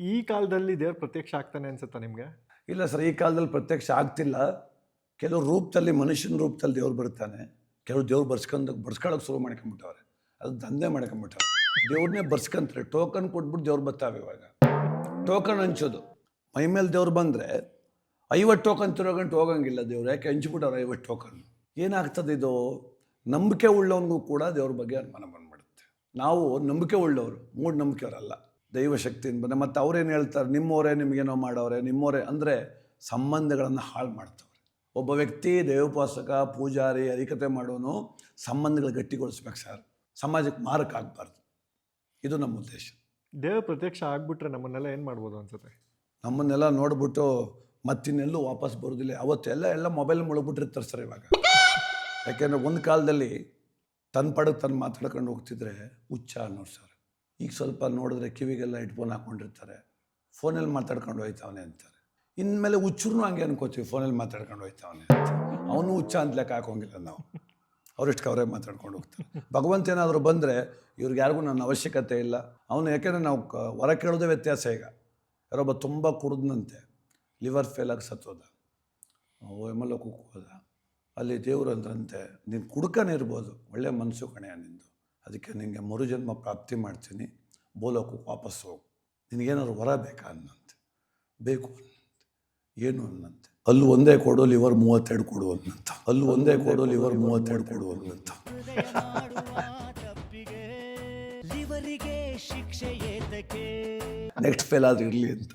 ಈ ಕಾಲದಲ್ಲಿ ದೇವ್ರ ಪ್ರತ್ಯಕ್ಷ ಆಗ್ತಾನೆ ಅನ್ಸುತ್ತಾ ನಿಮಗೆ? ಇಲ್ಲ ಸರ್, ಈ ಕಾಲದಲ್ಲಿ ಪ್ರತ್ಯಕ್ಷ ಆಗ್ತಿಲ್ಲ. ಕೆಲವು ರೂಪದಲ್ಲಿ, ಮನುಷ್ಯನ ರೂಪದಲ್ಲಿ ದೇವ್ರು ಬರ್ತಾನೆ. ಕೆಲವು ದೇವ್ರು ಬರ್ಸ್ಕೊಂಡು ಬರ್ಸ್ಕೊಳ್ಳೋಕೆ ಶುರು ಮಾಡ್ಕೊಂಬಿಟ್ಟವ್ರೆ. ಅದು ದಂಧೆ ಮಾಡ್ಕೊಂಬಿಟ್ಟವ್ರೆ. ದೇವ್ರನ್ನೇ ಬರ್ಸ್ಕೊಂತಾರೆ ಟೋಕನ್ ಕೊಟ್ಬಿಟ್ಟು ದೇವ್ರು ಬರ್ತಾವೆ ಇವಾಗ. ಟೋಕನ್ ಹಂಚೋದು. ಮೈ ಮೇಲೆ ದೇವ್ರು ಬಂದರೆ ಐವತ್ತು ಟೋಕನ್ ತಿರೋಗಂಟು ಹೋಗಂಗಿಲ್ಲ ದೇವ್ರು. ಯಾಕೆ ಹಂಚ್ಬಿಟ್ಟವ್ರು ಐವತ್ತು ಟೋಕನ್ ಏನಾಗ್ತದೆ ಇದು? ನಂಬಿಕೆ ಉಳ್ಳವನಿಗೂ ಕೂಡ ದೇವ್ರ ಬಗ್ಗೆ ಅನುಮಾನ ಬಂದ್ಬಿಡುತ್ತೆ. ನಾವು ನಂಬಿಕೆ ಉಳ್ಳವರು, ಮೂಢನಂಬಿಕೆಯವರಲ್ಲ. ದೈವ ಶಕ್ತಿಯಿಂದ ಬಂದ ಮತ್ತು ಅವ್ರೇನು ಹೇಳ್ತಾರೆ? ನಿಮ್ಮವರೇ ನಿಮಗೇನೋ ಮಾಡೋರೆ ನಿಮ್ಮವರೇ ಅಂದರೆ ಸಂಬಂಧಗಳನ್ನು ಹಾಳು ಮಾಡ್ತವ್ರೆ. ಒಬ್ಬ ವ್ಯಕ್ತಿ ದೇವೋಪಾಸಕ ಪೂಜಾರಿ ಹರಿಕತೆ ಮಾಡೋನು ಸಂಬಂಧಗಳು ಗಟ್ಟಿಗೊಳಿಸ್ಬೇಕು ಸರ್. ಸಮಾಜಕ್ಕೆ ಮಾರಕ ಆಗಬಾರ್ದು. ಇದು ನಮ್ಮ ಉದ್ದೇಶ. ದೇವ ಪ್ರತ್ಯಕ್ಷ ಆಗ್ಬಿಟ್ರೆ ನಮ್ಮನ್ನೆಲ್ಲ ಏನು ಮಾಡ್ಬೋದು ಅನ್ಸುತ್ತೆ? ನಮ್ಮನ್ನೆಲ್ಲ ನೋಡ್ಬಿಟ್ಟು ಮತ್ತಿನ್ನೆಲ್ಲೂ ವಾಪಸ್ ಬರೋದಿಲ್ಲ. ಅವತ್ತೆಲ್ಲ ಎಲ್ಲ ಮೊಬೈಲ್ ಮುಳುಗ್ಬಿಟ್ಟಿರ್ತಾರೆ ಸರ್ ಇವಾಗ. ಯಾಕೆಂದರೆ ಒಂದು ಕಾಲದಲ್ಲಿ ತನ್ನ ಪಡಕ್ಕೆ ತನ್ನ ಮಾತಾಡ್ಕೊಂಡು ಹೋಗ್ತಿದ್ರೆ ಹುಚ್ಚ ಅನ್ನೋರು ಸರ್. ಈಗ ಸ್ವಲ್ಪ ನೋಡಿದ್ರೆ ಕಿವಿಗೆಲ್ಲ ಹೆಡ್ಫೋನ್ ಹಾಕ್ಕೊಂಡಿರ್ತಾರೆ. ಫೋನಲ್ಲಿ ಮಾತಾಡ್ಕೊಂಡು ಹೋಯ್ತವನೆ ಅಂತಾರೆ. ಇನ್ಮೇಲೆ ಹುಚ್ಚರ್ನು ಹಂಗೆ ಅನ್ಕೋತೀವಿ, ಫೋನಲ್ಲಿ ಮಾತಾಡ್ಕೊಂಡು ಹೋಯ್ತವನೆ ಅಂತ. ಅವನು ಹುಚ್ಚ ಅಂತ ಲೆಕ್ಕ ಹಾಕೋಂಗಿಲ್ಲ ನಾವು. ಅವ್ರಿಷ್ಟು ಅವರೇ ಮಾತಾಡ್ಕೊಂಡು ಹೋಗ್ತಾರೆ. ಭಗವಂತ ಏನಾದರೂ ಬಂದರೆ ಇವ್ರಿಗೆ ಯಾರಿಗೂ ನನ್ನ ಅವಶ್ಯಕತೆ ಇಲ್ಲ. ಅವನು ಯಾಕೆಂದರೆ ನಾವು ಹೊರ ಕೇಳೋದೇ ವ್ಯತ್ಯಾಸ ಈಗ. ಯಾರೊಬ್ಬ ತುಂಬ ಕುಡ್ದನಂತೆ ಲಿವರ್ ಫೇಲ್ ಆಗಿ ಸತ್ತೋದ. ಎಮಲೋಕಕ್ಕೆ ಹೋದ ಅಲ್ಲಿ ದೇವರು ಅಂದ್ರಂತೆ, ನೀನು ಕುಡ್ಕನೇ ಇರ್ಬೋದು. ಒಳ್ಳೆ ಮನಸ್ಸು ಕಣೆಯ ನಿಂದು. ಅದಕ್ಕೆ ನಿನಗೆ ಮರುಜನ್ಮ ಪ್ರಾಪ್ತಿ ಮಾಡ್ತೀನಿ. ಬೋಲೋಕು ವಾಪಸ್ ಹೋಗು. ನಿನಗೇನಾದ್ರು ವರ ಬೇಕಾ ಅನ್ನಂತೆ. ಬೇಕು ಅನ್ನಂತೆ. ಏನು ಅನ್ನಂತೆ. ಅಲ್ಲೂ ಒಂದೇ ಕೊಡು ಲಿವರ್ ಮೂವತ್ತೆರಡು ಕೊಡು ಅನ್ನಂತ. ಅಲ್ಲೂ ಒಂದೇ ಕೊಡು ಲಿವರ್ ಮೂವತ್ತೆರಡು ಕೊಡು ಅನ್ನಂತ. ನೆಕ್ಸ್ಟ್ ಫೇಲ್ ಆದ್ರೆ ಇರಲಿ ಅಂತ.